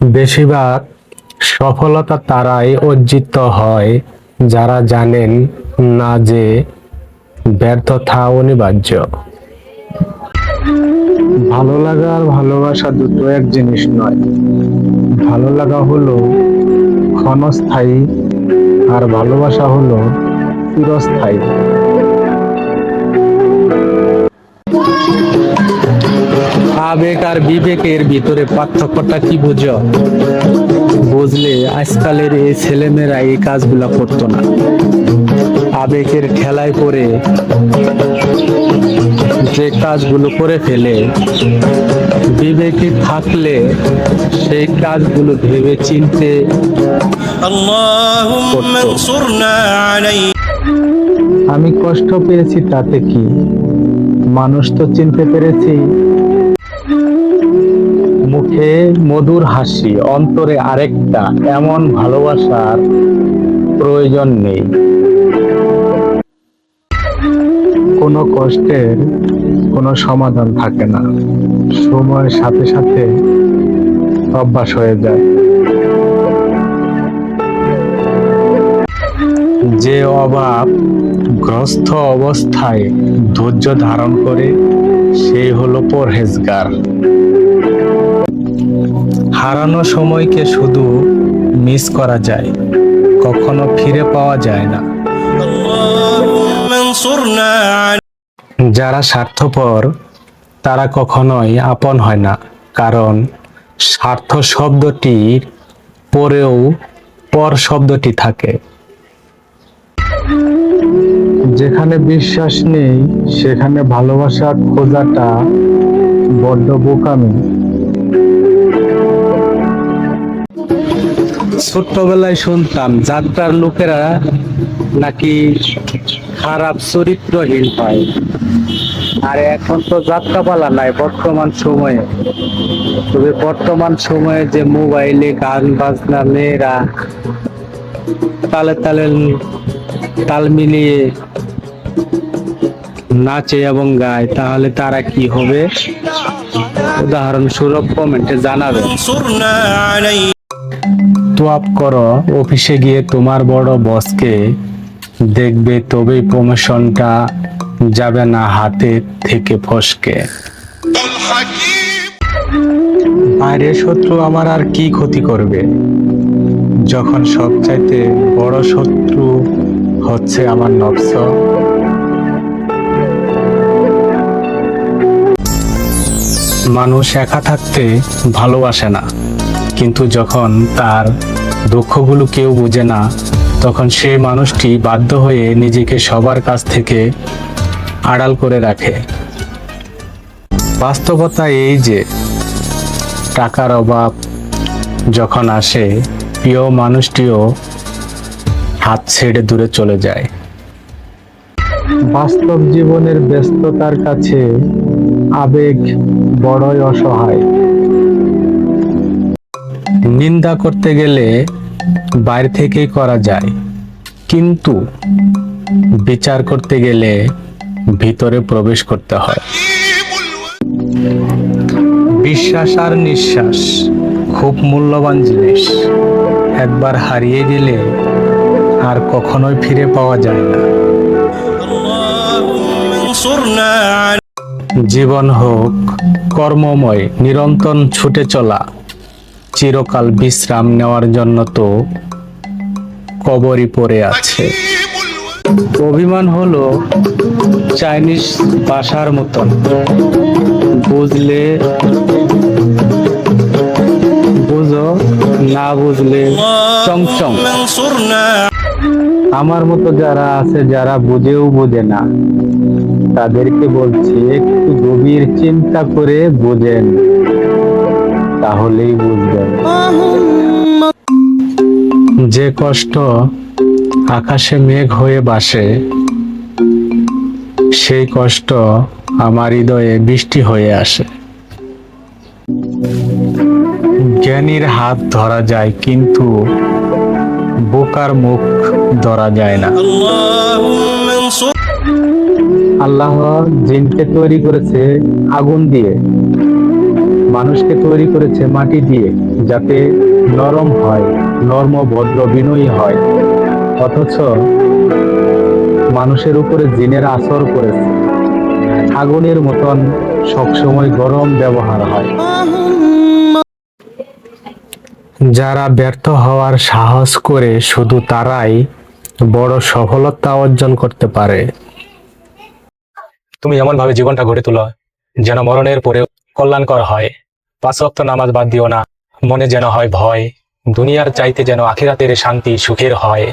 বেশিরভাগ সফলতা তারাই অর্জিত হয় যারা জানেন না যে ব্যর্থতা অনিবার্য। ভালো লাগা আর ভালোবাসা দুটো এক জিনিস নয়। ভালো লাগা হলো ক্ষণস্থায়ী আর ভালোবাসা হলো চিরস্থায়ী। আবেগ আর বিবেকের ভিতরে পার্থক্যটা কি বুঝ? বুঝলে আজকালের এই ছেলেমেয়েরা এই কাজগুলো করতো না। আবেগের খেলায় পড়ে যে কাজগুলো করে ফেলে বিবেকে থাকলে সেই কাজগুলো ভেবে চিনতে আমি কষ্ট পেয়েছি তাতে কি? মানুষ তো চিনতে পেরেছি। মুখে মধুর হাসি, অন্তরে আরেকটা, এমন ভালোবাসার প্রয়োজন নেই। কোনো কষ্টের কোনো সমাধান থাকে না। সময়ের সাথে সাথে অভ্যাস হয়ে যায়। যে অভাব গ্রস্ত অবস্থায় ধৈর্য ধারণ করে সেই হলো পরহেজগার। হারানো সময়কে শুধু মিস করা যায়, কখনো ফিরে পাওয়া যায় না। যারা স্বার্থপর, তারা কখনোই আপন হয় না, কারণ স্বার্থ শব্দটির পরেও পর শব্দটি থাকে। যেখানে বিশ্বাস নেই, সেখানে ভালোবাসা খোঁজাটা বড্ড বোকামি। ছোট্টবেলায় শুনতাম, যাত্রার লোকেরা নাকি খারাপ চরিত্রহীন হয়। আর এখন তো যাত্রাপালা নাই, বর্তমান সময়ে। তবে বর্তমান সময়ে যে মোবাইলে গান বাজনা, মেয়েরা তালে তালে তাল মিলিয়ে নাচে এবং গায়, তাহলে তারা কি হবে? উদাহরণস্বরূপ কমেন্টে জানাবে তো আপ করো, অফিসে গিয়ে তোমার বড় বসকে দেখবে, তবেই প্রমোশনটা যাবে না হাতে থেকে ফসকে। বাইরের শত্রু আমার আর কি ক্ষতি করবে? যখন সব চাইতে বড় শত্রু হচ্ছে আমার নফস মানুষ একা থাকতে ভালোবাসে না, কিন্তু যখন তার দুঃখগুলো কেউ বোঝে না, তখন সেই মানুষটি বাধ্য হয়ে নিজেকে সবার কাছ থেকে আড়াল করে রাখে। বাস্তবতা এই যে, টাকার অভাব যখন আসে, প্রিয় মানুষটিও হাত ছেড়ে দূরে চলে যায়। বাস্তব জীবনের ব্যস্ততার কাছে আবেগ বড়ই অসহায়। নিন্দা করতে গেলে বাইরে থেকেই করা যায়। কিন্তু বিচার করতে গেলে ভিতরে প্রবেশ করতে হয়। বিশ্বাস আর নিঃশ্বাস খুব মূল্যবান জিনিস। একবার হারিয়ে গেলে আর কখনোই ফিরে পাওয়া যায় না। জীবন হোক কর্মময় নিরন্তর ছুটে চলা চিরকাল বিশ্রাম নেওয়ার জন্য তো কবরই পড়ে আছে। অভিমান হলো চাইনিজ ভাষার মতন। বুঝলে আমার মতো যারা আছে, যারা বুঝেও বোঝে না, তাদেরকে বলছি, একটু গভীর চিন্তা করে বুঝেন, তাহলেই বুঝবেন। যে কষ্ট আকাশে মেঘ হয়ে বাসে, সেই কষ্ট আমার হৃদয়ে বৃষ্টি হয়ে আসে। জ্ঞানীর হাত ধরা যায়, কিন্তু বোকার মুখ ধরা যায় না। আল্লাহ জিনকে তৈরি করেছে আগুন দিয়ে, মানুষকে তৈরি করেছে মাটি দিয়ে, যাতে নরম হয়, নর্ম, ভদ্র, বিনয়ী হয়। অথচ মানুষের উপরে জিনের আসর করেছে। আগুনের মতন সবসময় গরম ব্যবহার হয়। যারা ব্যর্থ হওয়ার সাহস করে শুধু তারাই বড় সফলতা অর্জন করতে পারে। তুমি এমন ভাবে জীবনটা গড়ে তোলো যেন মরণের পরে কল্যাণকর হয়। পাঁচ ওয়াক্ত নামাজ বাদ দিও না, মনে যেন হয় ভয়। দুনিয়ার চাইতে যেন আখিরাতের শান্তি সুখের হয়।